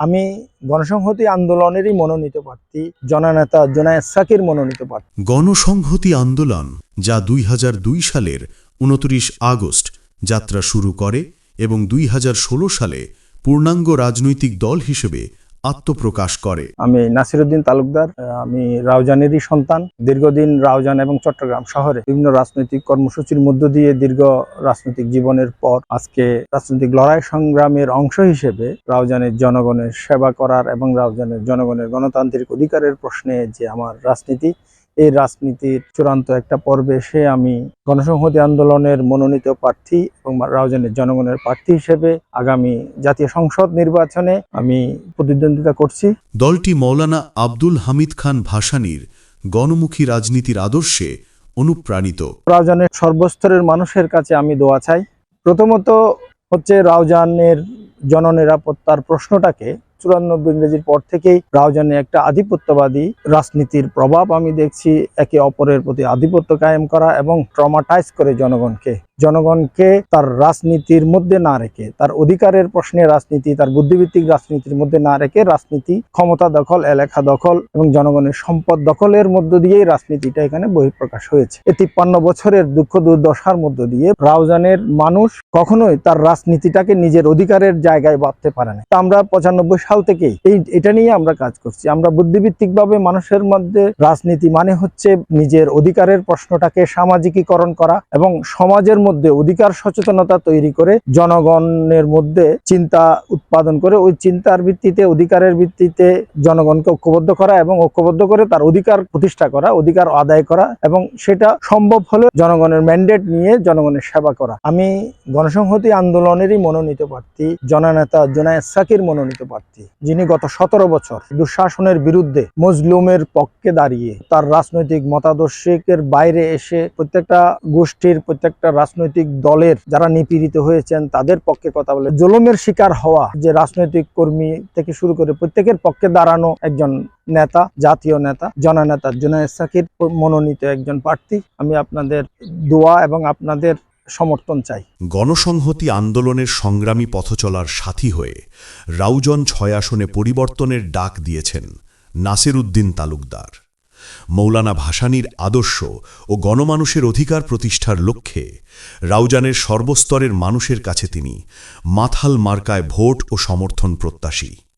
আমি গণসংহতি আন্দোলনেরই মনোনীত প্রার্থী, জননেতা জোনায়েদ সাকির মনোনীত প্রার্থী। গণসংহতি আন্দোলন, যা দুই হাজার দুই সালের উনত্রিশ আগস্ট যাত্রা শুরু করে এবং দুই হাজার ষোলো সালে পূর্ণাঙ্গ রাজনৈতিক দল হিসেবে আত্মপ্রকাশ করে। আমি নাসিরুদ্দিন তালুকদার আমি রাউজানেরই সন্তান। দীর্ঘদিন রাউজান এবং চট্টগ্রাম শহরে বিভিন্ন রাজনৈতিক কর্মসূচির মধ্য দিয়ে দীর্ঘ রাজনৈতিক জীবনের পর আজকে রাজনৈতিক লড়াই সংগ্রামের অংশ হিসেবে রাউজানের জনগণের সেবা করার এবং রাউজানের জনগণের গণতান্ত্রিক অধিকারের প্রশ্নে যে আমার রাজনীতি এই রাজনীতির চূড়ান্ত একটা পর্বে এসে আমি গণসংহতি আন্দোলনের মনোনীত প্রার্থী এবং রাউজানের জনগণের প্রার্থী হিসেবে আগামী জাতীয় সংসদ নির্বাচনে আমি প্রতিদ্বন্দ্বিতা করছি। দলটি মৌলানা আব্দুল হামিদ খান ভাসানীর গণমুখী রাজনীতির আদর্শে অনুপ্রাণিত। রাউজানের সর্বস্তরের মানুষের কাছে আমি দোয়া চাই। প্রথমত হচ্ছে রাউজানের জননিরাপত্তার প্রশ্নটাকে চুরানব্বই ইংরেজির পর থেকেই রাউজানে একটা আধিপত্যবাদী রাজনীতির প্রভাব আমি দেখছি একে অপরের প্রতি আধিপত্য কায়েম করা এবং ট্রমাটাইজ করে জনগণকে। জনগণকে তার রাজনীতির মধ্যে না রেখে, তার অধিকারের প্রশ্নে রাজনীতি, তার বুদ্ধিভিত্তিক রাজনীতির মধ্যে না রেখে রাজনীতি, ক্ষমতা দখল, এলাকা দখল এবং জনগণের সম্পদ দখলের মধ্য দিয়েই রাজনীতিটা এখানে বহিঃপ্রকাশ হয়েছে। এই তিপ্পান্ন বছরের দুঃখ দুর্দশার মধ্য দিয়ে রাউজানের মানুষ কখনোই তার রাজনীতিটাকে নিজের অধিকারের জায়গায় ভাবতে পারে না। তা আমরা পঁচানব্বই সাল থেকেই এই, এটা নিয়ে আমরা কাজ করছি। আমরা বুদ্ধিভিত্তিক ভাবে মানুষের মধ্যে রাজনীতি মানে হচ্ছে নিজের অধিকারের প্রশ্নটাকে সামাজিকীকরণ করা এবং সমাজের মধ্যে অধিকার সচেতনতা তৈরি করে জনগণের মধ্যে চিন্তা উৎপাদন করে, ওই চিন্তার ভিত্তিতে, অধিকারের ভিত্তিতে জনগণকে ঐক্যবদ্ধ করা এবং ঐক্যবদ্ধ করে তার অধিকার প্রতিষ্ঠা করা, অধিকার আদায় করা এবং সেটা সম্ভব হলে জনগণের ম্যান্ডেট নিয়ে জনগণের সেবা করা। আমি গণসংহতি আন্দোলনেরই মনোনীত প্রার্থী, জননেতা জোনায়েদ সাকির মনোনীত প্রার্থী, যিনি গত সতেরো বছর দুঃশাসনের বিরুদ্ধে মজলুমের পক্ষে দাঁড়িয়ে তার রাজনৈতিক মতাদর্শিকের বাইরে এসে প্রত্যেকটা গোষ্ঠীর, প্রত্যেকটা রাজনৈতিক দলের যারা নিপীড়িত হয়েছেন, তাদের পক্ষে কথা বলে। জুলুমের শিকার হওয়া যে রাজনৈতিক কর্মী থেকে শুরু করে প্রত্যেকের পক্ষে দাঁড়ানো একজন নেতা, জাতীয় নেতা, জননেতা জুনায়েদ সাকির মনোনীত একজন প্রার্থী, আমি আপনাদের দোয়া এবং আপনাদের সমর্থন চাই। গণসংহতি আন্দোলনের সংগ্রামী পথচলার সাথী হয়ে রাউজন ছয় আসনে পরিবর্তনের ডাক দিয়েছেন নাসির উদ্দিন তালুকদার। মৌলানা ভাসানীর আদর্শ ও গণমানুষের অধিকার প্রতিষ্ঠার লক্ষ্যে রাউজানের সর্বস্তরের মানুষের কাছে তিনি মাথাল মার্কায় ভোট ও সমর্থন প্রত্যাশী।